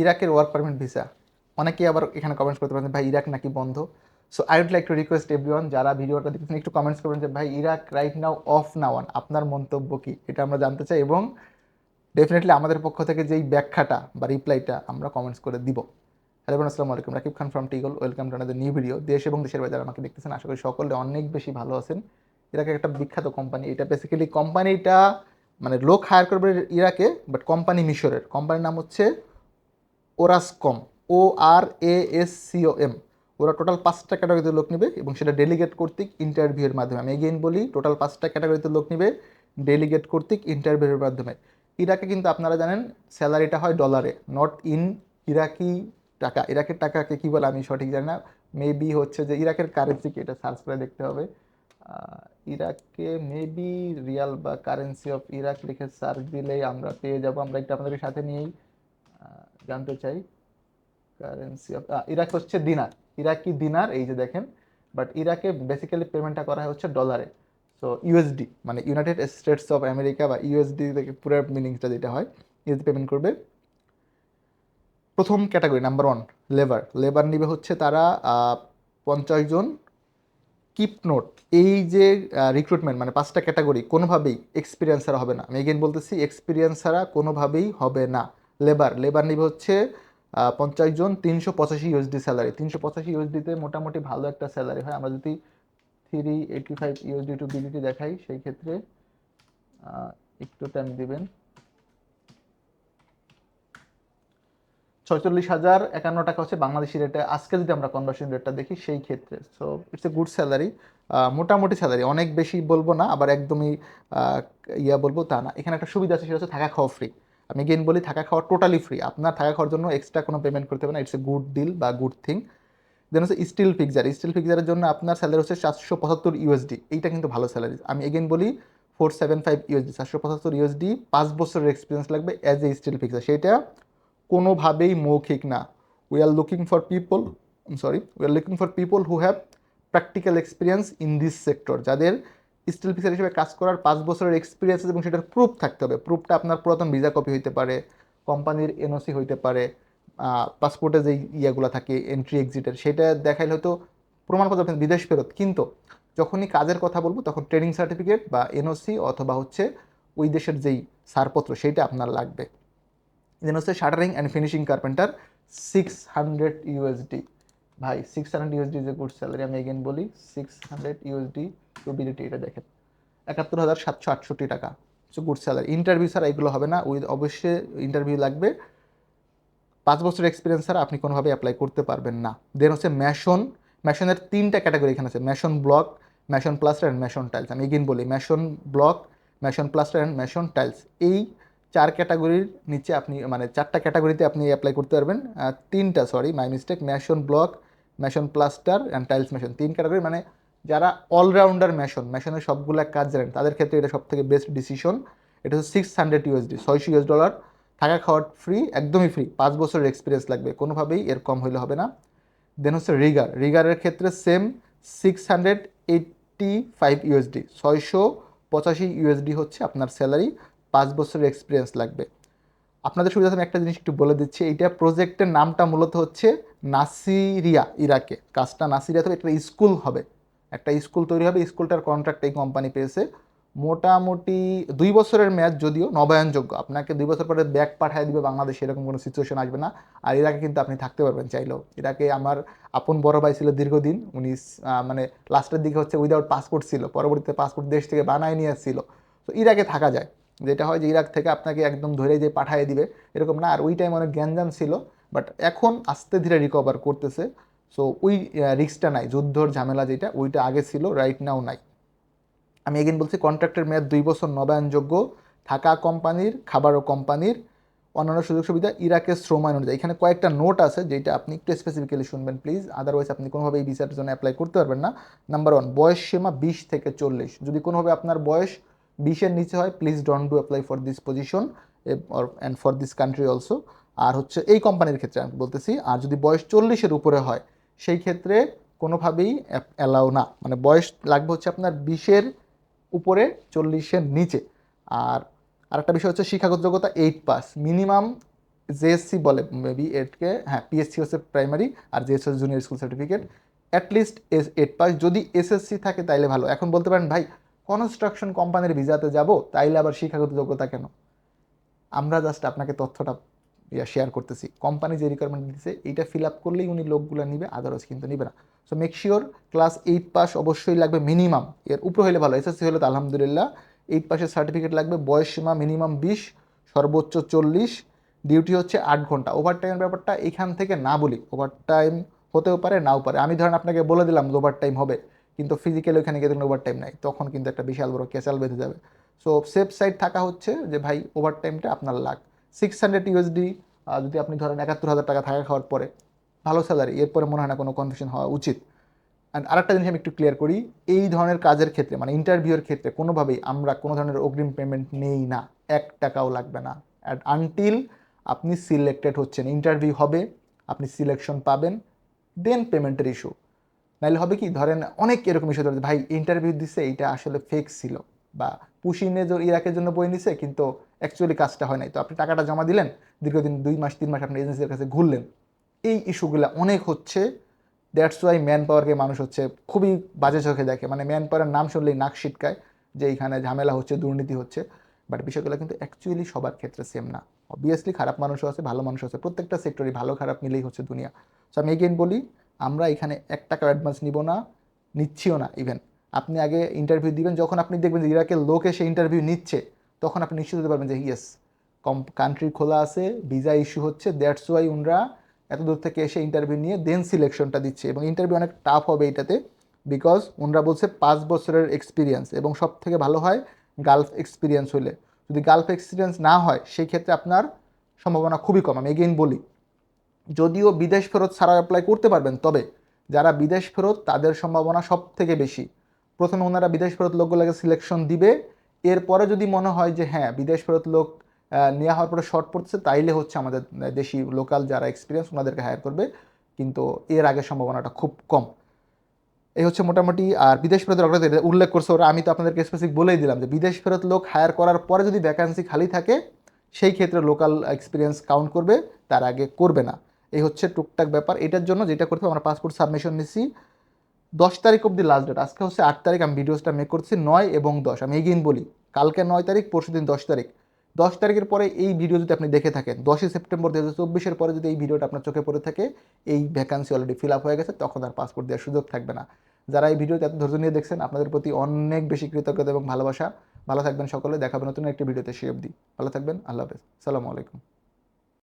ইরাকের work permit visa অনেকেই আবার এখানে কমেন্টস করতে পারেন ভাই, ইরাক নাকি বন্ধ? So I would like to request everyone যারা ভিডিওটা দেখতেছেন, একটু কমেন্টস করবেন যে, ভাই, ইরাক রাইট নাও অফ না ওয়ান আপনার মন্তব্য কি? এটা আমরা জানতে চাই এবং ডেফিনেটলি আমাদের পক্ষ থেকে যেই ব্যাখ্যাটা বা রিপ্লাইটা আমরা কমেন্টস করে দিব। হ্যালো আসসালামু আলাইকুম। Rakib Khan from টিগল welcome to another new video দেশ এবং দেশের বাইরে আমাকে দেখতেছেন, আশা করি সকলে অনেক বেশি ভালো আছেন। ইরাকে একটা বিখ্যাত কোম্পানি এটা বেসিক্যালি কোম্পানিটা মানে লোক হায়ার করবে ইরাকে বাট কোম্পানি মিশরের। কোম্পানির নাম হচ্ছে Orascom O R A S C O M ওরা টোটাল পাঁচটা ক্যাটাগরিতে লোক নেবে এবং সেটা ডেলিগেট কর্তৃক ইন্টারভিউয়ের মাধ্যমে। আমি এগেইন বলি টোটাল পাঁচটা ক্যাটাগরিতে লোক নেবে ডেলিগেট কর্তৃক ইন্টারভিউয়ের মাধ্যমে। ইরাকে কিন্তু আপনারা জানেন স্যালারিটা হয় ডলারে নট ইন ইরাকি টাকা। ইরাকের টাকাকে কী বলে আমি সঠিক জানি না। মেবি হচ্ছে যে ইরাকের কারেন্সিকে এটা সার্চ করে দেখতে হবে। ইরাকে মেবি রিয়াল বা কারেন্সি অফ ইরাক লিখে সার্চ দিলেই আমরা পেয়ে যাব। আমরা একটু আপনাদের সাথে নিয়েই জানতে চাই। কারেন্সি অফ ইরাক হচ্ছে দিনার। ইরাকি দিনার, এই যে দেখেন। বাট ইরাকে বেসিক্যালি পেমেন্টটা করা হচ্ছে ডলারে সো ইউএসডি মানে ইউনাইটেড স্টেটস অফ আমেরিকা বা ইউএসডি থেকে পুরো মিনিংসটা যেটা হয়। ইউএসডি পেমেন্ট করবে। প্রথম category number one labour labour নিবে হচ্ছে তারা পঞ্চাশ জন কিপ নোট এই যে রিক্রুটমেন্ট মানে পাঁচটা ক্যাটাগরি কোনোভাবেই এক্সপিরিয়েন্স ছাড়া হবে না। আমি এগেন বলতেছি এক্সপিরিয়েন্স ছাড়া কোনোভাবেই হবে না। লেবার লেবার নিবে হচ্ছে পঞ্চাশ জন, তিনশো পঁচাশি ইউএসডি স্যালারি তিনশো পঁচাশি ইউএসডিতে মোটামুটি ভালো একটা স্যালারি হয়। আমরা যদি three eighty five USD to BDT দেখাই, সেই ক্ষেত্রে একটু টাইম দিবেন। ছয়চল্লিশ হাজার একান্ন টাকা হচ্ছে বাংলাদেশি রেটে আজকে যদি আমরা কনভার্সন রেটটা দেখি, সেই ক্ষেত্রে। So it's a good salary মোটামুটি স্যালারি অনেক বেশি বলব না, আবার একদমই ইয়া বলব তা না। এখানে একটা সুবিধা আছে, সেটা হচ্ছে থাকা খাওয়া ফ্রি আমি গেন বলি, থাকা খাওয়া টোটালি ফ্রি আপনার থাকা খাওয়ার জন্য এক্সট্রা কোনো পেমেন্ট করতে হবে না ইটস এ গুড ডিল বা গুড থিং দেন হচ্ছে স্টিল ফিক্সার স্টিল ফিক্সারের জন্য আপনার স্যালারি হচ্ছে সাতশো পঁচাত্তর ইউএসডি এইটা কিন্তু ভালো স্যালারি আমি এগেন বলি ফোর সেভেন ফাইভ ইউএসডি চারশো পঁচাত্তর ইউএসডি পাঁচ বছরের এক্সপিরিয়েন্স লাগবে অ্যাজ এ স্টিল ফিক্সার সেটা কোনোভাবেই মৌখিক না। We are looking for people sorry we are looking for people who have practical experience in this sector যাদের স্টিল ফিক্সার হিসেবে কাজ করার পাঁচ বছরের এক্সপিরিয়েন্স এবং সেটার প্রুফ থাকতে হবে। প্রুফটা আপনার পুরাতন ভিসা কপি হইতে পারে কোম্পানির এনওসি হইতে পারে পাসপোর্টে যেই ইয়েগুলো থাকে এন্ট্রি এক্সিটের সেটা দেখাইলে হয়তো প্রমাণপত্র আপনি বিদেশ ফেরত। কিন্তু যখনই কাজের কথা বলব, তখন ট্রেনিং সার্টিফিকেট বা এনওসি অথবা হচ্ছে ওই দেশের যেই ছাড়পত্র সেইটা আপনার লাগবে। দেন হচ্ছে shuttering and finishing carpenter six hundred USD ভাই সিক্স হান্ড্রেড ইউএসডি যে গুড স্যালারি আমি এগেন বলি সিক্স হান্ড্রেড ইউএসডি টু এটা দেখেন। একাত্তর হাজার সাতশো আটষট্টি টাকা। হচ্ছে গুড স্যালারি ইন্টারভিউ ছাড়া এগুলো হবে না। উইথ অবশ্যই ইন্টারভিউ লাগবে। পাঁচ বছর এক্সপিরিয়েন্স ছাড়া আপনি কোনোভাবে অ্যাপ্লাই করতে পারবেন না। দেন হচ্ছে ম্যাশন ম্যাশনের তিনটা ক্যাটাগরি এখানে আছে। Mason block mason plaster and mason tiles আমি এগিন বলি mason block mason plaster and mason tiles এই চার ক্যাটাগরির নিচে আপনি মানে চারটা ক্যাটাগরিতে আপনি অ্যাপ্লাই করতে পারবেন। তিনটা sorry my mistake mason block mason plaster and tiles mason তিন ক্যাটাগরি মানে যারা অলরাউন্ডার ম্যাশন ম্যাশনের সবগুলো কাজ জানেন, তাদের ক্ষেত্রে এটা সব থেকে বেস্ট ডিসিশন এটা হচ্ছে সিক্স হান্ড্রেড ইউএসডি ছয়শো ইউএস ডলার থাকা খাওয়ার ফ্রি একদমই ফ্রি পাঁচ বছরের এক্সপিরিয়েন্স লাগবে, কোনোভাবেই এর কম হইলে হবে না। দেন হচ্ছে রিগার রিগারের ক্ষেত্রে same six hundred eighty five USD ছয়শো পঁচাশি ইউএসডি হচ্ছে আপনার স্যালারি পাঁচ বছরের এক্সপিরিয়েন্স লাগবে। আপনাদের সুবিধা আমি একটা জিনিস একটু বলে দিচ্ছি, এইটা প্রজেক্টের নামটা মূলত হচ্ছে নাসিরিয়া, ইরাকে। কাজটা নাসিরিয়া তবে একটা স্কুল হবে। একটা স্কুল তৈরি হবে, স্কুলটার কন্ট্রাক্ট এই কোম্পানি পেয়েছে। মোটামুটি দুই বছরের ম্যাচ যদিও নবায়নযোগ্য। আপনাকে দুই বছর পরে ব্যাক পাঠিয়ে দিবে বাংলাদেশে, এরকম কোনো সিচুয়েশন আসবে না। আর ইরাকে কিন্তু আপনি থাকতে পারবেন চাইলেও। ইরাকে আমার আপন বড় ভাই ছিল দীর্ঘদিন, উনি মানে লাস্টের দিকে হচ্ছে উইদাউট পাসপোর্ট ছিল, পরবর্তীতে পাসপোর্ট দেশ থেকে বানায় নিয়ে আসছিল। তো ইরাকে থাকা যায়। যেটা হয় যে, ইরাক থেকে আপনাকে একদম ধরে যে পাঠিয়ে দিবে। এরকম না, আর ওই টাইম অনেক গ্যাঞ্জাম ছিল। বাট এখন আস্তে ধীরে রিকভার করতেছে। সো ওই রিক্সটা নাই। যুদ্ধর ঝামেলা যেটা, ওইটা আগে ছিল রাইট নাও নাই। আমি এগেন বলছি কন্ট্রাক্টের মেয়াদ দুই বছর নবায়নযোগ্য। থাকা কোম্পানির, খাবারও কোম্পানির, অন্যান্য সুযোগ সুবিধা ইরাকের শ্রম আইন অনুযায়ী। এখানে কয়েকটা নোট আছে, যেটা আপনি একটু স্পেসিফিক্যালি শুনবেন প্লিজ আদারওয়াইজ আপনি কোনোভাবে এই ভিসার জন্য অ্যাপ্লাই করতে পারবেন না। নাম্বার ওয়ান বয়স সীমা বিশ থেকে চল্লিশ। যদি কোনোভাবে আপনার বয়স বিশের নিচে হয় please don't do apply for this position and for this country also আর হচ্ছে, এই কোম্পানির ক্ষেত্রে আমি বলতেছি, আর যদি বয়স চল্লিশের উপরে হয় সেই ক্ষেত্রে কোনোভাবেই অ্যালাউ না। মানে বয়স লাগবে হচ্ছে আপনার বিশের উপরে চল্লিশের নিচে। আর আরেকটা বিষয় হচ্ছে শিক্ষাগত যোগ্যতা এইট পাস মিনিমাম জেএসসি বলে মেবি এটকে হ্যাঁ পিএসসি হচ্ছে প্রাইমারি আর জেএসসি হচ্ছে junior school certificate at least S eight pass যদি এসএসসি থাকে তাইলে ভালো। এখন বলতে পারেন, ভাই কনস্ট্রাকশন কোম্পানির ভিসাতে যাব, তাইলে আবার শিক্ষাগত যোগ্যতা কেন? আমরা জাস্ট আপনাকে তথ্যটা ইয়া শেয়ার করতেছি। কোম্পানি যে রিকোয়ারমেন্ট দিচ্ছে এইটা ফিল আপ করলেই উনি লোকগুলো নিবে আদারওয়াইজ কিন্তু নিবে না। So make sure class eight pass অবশ্যই লাগবে মিনিমাম এর উপরে হলে ভালো এসএসসি হলে তো আলহামদুলিল্লাহ। এইট পাসের সার্টিফিকেট লাগবে, বয়স সীমা মিনিমাম বিশ, সর্বোচ্চ চল্লিশ ডিউটি হচ্ছে আট ঘণ্টা। ওভার টাইমের ব্যাপারটা এখান থেকে না বলি ওভার টাইম হতেও পারে, নাও পারে। আমি ধরেন আপনাকে বলে দিলাম ওভার টাইম হবে, কিন্তু ফিজিক্যালি ওখানে গিয়ে দেখুন ওভার টাইম নাই, তখন কিন্তু একটা বিশাল বড় কেসাল বেঁধে যাবে। সো সেফ সাইড থাকা হচ্ছে যে ভাই ওভার টাইমটা আপনার লাগ সিক্স হান্ড্রেড ইউএসডি যদি আপনি ধরেন একাত্তর হাজার টাকা থাকা খাওয়ার পরে, ভালো স্যালারি এরপরে মনে হয় না কোনো কনফিউশন হওয়া উচিত। অ্যান্ড আরেকটা জিনিস আমি একটু ক্লিয়ার করি, এই ধরনের কাজের ক্ষেত্রে মানে ইন্টারভিউয়ের ক্ষেত্রে কোনোভাবেই আমরা কোনো ধরনের অগ্রিম পেমেন্ট নেই না, এক টাকাও লাগবে না। অ্যান্ড আনটিল আপনি সিলেক্টেড হচ্ছেন ইন্টারভিউ হবে, আপনি সিলেকশন পাবেন দেন পেমেন্টের ইস্যু নাহলে হবে কি, ধরেন অনেক এরকম ইস্যু ধরে ভাই ইন্টারভিউ দিছে, এইটা আসলে ফেক ছিল। বা পুশিনে যে ইরাকের জন্য বই নিছে, কিন্তু অ্যাকচুয়ালি কাজটা হয় নাই। তো আপনি টাকাটা জমা দিলেন, দীর্ঘদিন দুই মাস, তিন মাস আপনি এজেন্সির কাছে ঘুরলেন। এই ইস্যুগুলো অনেক হচ্ছে দ্যাটস ওয়াই ম্যান পাওয়ারকে মানুষ হচ্ছে খুবই বাজে চোখে দেখে। মানে ম্যান পাওয়ারের নাম শুনলেই নাক ছিটকায় যে এইখানে ঝামেলা হচ্ছে, দুর্নীতি হচ্ছে। বাট বিষয়গুলো কিন্তু অ্যাকচুয়ালি সবার ক্ষেত্রে সেম না। অবভিয়াসলি খারাপ মানুষও আছে, ভালো মানুষও আছে। প্রত্যেকটা সেক্টরই ভালো, খারাপ মিলেই হচ্ছে দুনিয়া। সো আমি এগেন বলি, আমরা এখানে এক টাকা অ্যাডভান্স নিব না, নিচ্ছিও না ইভেন আপনি আগে ইন্টারভিউ দিবেন, যখন আপনি দেখবেন যে ইরাকের লোক এসে ইন্টারভিউ নিচ্ছে, তখন আপনি নিশ্চিত হতে পারবেন যে ইয়েস কম কান্ট্রি খোলা আছে ভিসা ইস্যু হচ্ছে দ্যাটস ওয়াই উনরা এত দূর থেকে এসে ইন্টারভিউ নিয়ে দেন সিলেকশনটা দিচ্ছে। এবং ইন্টারভিউ অনেক টাফ হবে এটাতে বিকজ ওনরা বলছে পাঁচ বছরের এক্সপিরিয়েন্স এবং সব থেকে ভালো হয় গালফ এক্সপিরিয়েন্স হলে। যদি গালফ এক্সপিরিয়েন্স না হয় সেই ক্ষেত্রে আপনার সম্ভাবনা খুবই কম। আমি এগেইন বলি, যদিও বিদেশ ফেরত ছাড়া অ্যাপ্লাই করতে পারবেন, তবে যারা বিদেশ ফেরত, তাদের সম্ভাবনা সব থেকে বেশি। প্রথমে ওনারা বিদেশ ফেরত লোকগুলোকে সিলেকশন দিবে। এরপরে যদি মনে হয় যে হ্যাঁ বিদেশ ফেরত লোক নেওয়া হওয়ার পরে শর্ট পড়ছে তাইলে হচ্ছে আমাদের দেশি লোকাল যারা এক্সপিরিয়েন্স ওনাদেরকে হায়ার করবে। কিন্তু এর আগে সম্ভাবনাটা খুব কম। এই হচ্ছে মোটামুটি, আর বিদেশ ফেরত যেটা উল্লেখ করছে, ওরা, আমি তো আপনাদেরকে স্পেসিফিক বলেই দিলাম যে, বিদেশ ফেরত লোক হায়ার করার পরে যদি ভ্যাকান্সি খালি থাকে, সেই ক্ষেত্রে লোকাল এক্সপিরিয়েন্স কাউন্ট করবে, তার আগে করবে না। এই হচ্ছে টুকটাক ব্যাপার। এটার জন্য যেটা করতে আমরা পাসপোর্ট সাবমিশন নিচ্ছি দশ তারিখ অব্দি লাস্ট ডেট আজকে হচ্ছে আট তারিখ, আমি ভিডিওসটা মেক করছি নয় এবং দশ। আমি এগেইন বলি, কালকে নয় তারিখ, পরশু দিন দশ তারিখ। দশ তারিখের পরে এই ভিডিও যদি আপনি দেখে থাকেন, দশই সেপ্টেম্বর দু হাজার চব্বিশের পরে যদি এই ভিডিওটা আপনার চোখে পড়ে থাকে, এই ভ্যাকান্সি অলরেডি ফিল আপ হয়ে গেছে, তখন আর পাসপোর্ট দেওয়ার সুযোগ থাকবে না। যারা এই ভিডিওতে এত ধৈর্য নিয়ে দেখছেন, আপনাদের প্রতি অনেক বেশি কৃতজ্ঞতা এবং ভালোবাসা। ভালো থাকবেন সকলে দেখাবেন নতুন একটি ভিডিওতে সে অবধি। ভালো থাকবেন, আল্লাহ হাফেজ। সালামু আলাইকুম।